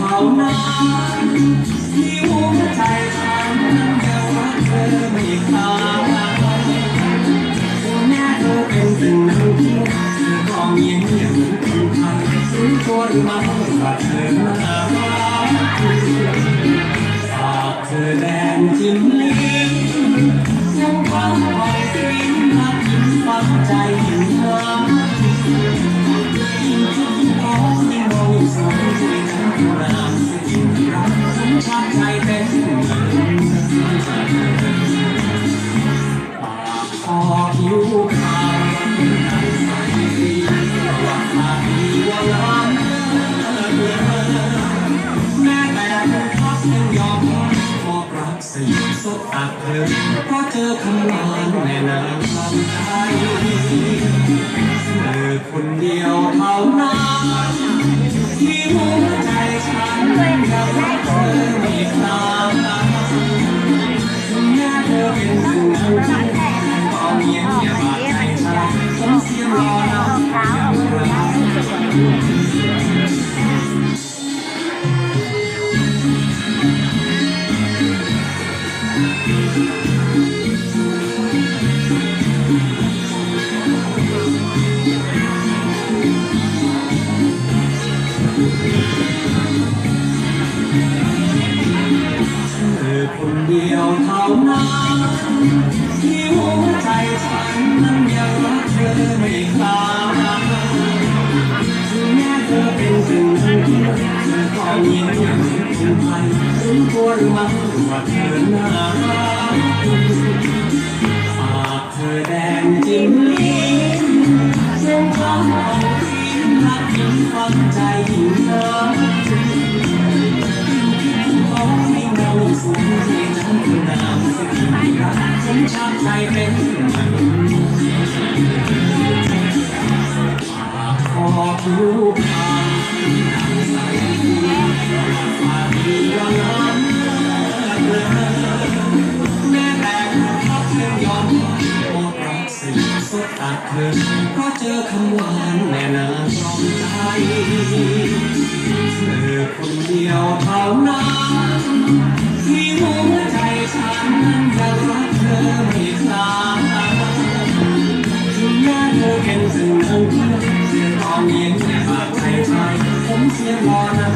ท่านั้นที่หัวใจฉันยังรักเธอไม่ขาดถึงแม้เธอเป็นสิ่งหนั้นเธอก็เงียบเงียบเหมือนคนไทยรู้ตัวหรือไม่ว่าเธอน่าฝากเธอแดนจิ้มลิ้มยังฟังคอยฟินรักยิ้มฟังใจยิ่งหายิ่ รามสิ่งที่รักฉันชาใจเป็นปากคอผิวขาวใส่สีว่าตาดีว่าล้ำเลือแม้แต่คนพักยังยอมบอกรักสิสดตักเธอเพราะเจอคำหวานแน่นานลำใจ Thank you. เป็นสิ่งที่เธอก็เงียบอย่างคนไทยรู้ตัวหรือไม่ว่าเธอน่ารักฝากเธอแดงจิ้มลิ้มเส้นทางของทิ้งรักยิ่งฟังใจยิ่งเธอัดเธอเพราะเจอคำหวานแน่นาตรอมใจเธอคนเดียวเท่านั้นที่หัวใจฉันนั้นยังรักเธอไม่คลายถึงแม้เธอเป็นสิ่งนั้นเธอเสียตอนเย็นแต่บาดใจใจผมเสียรอนะ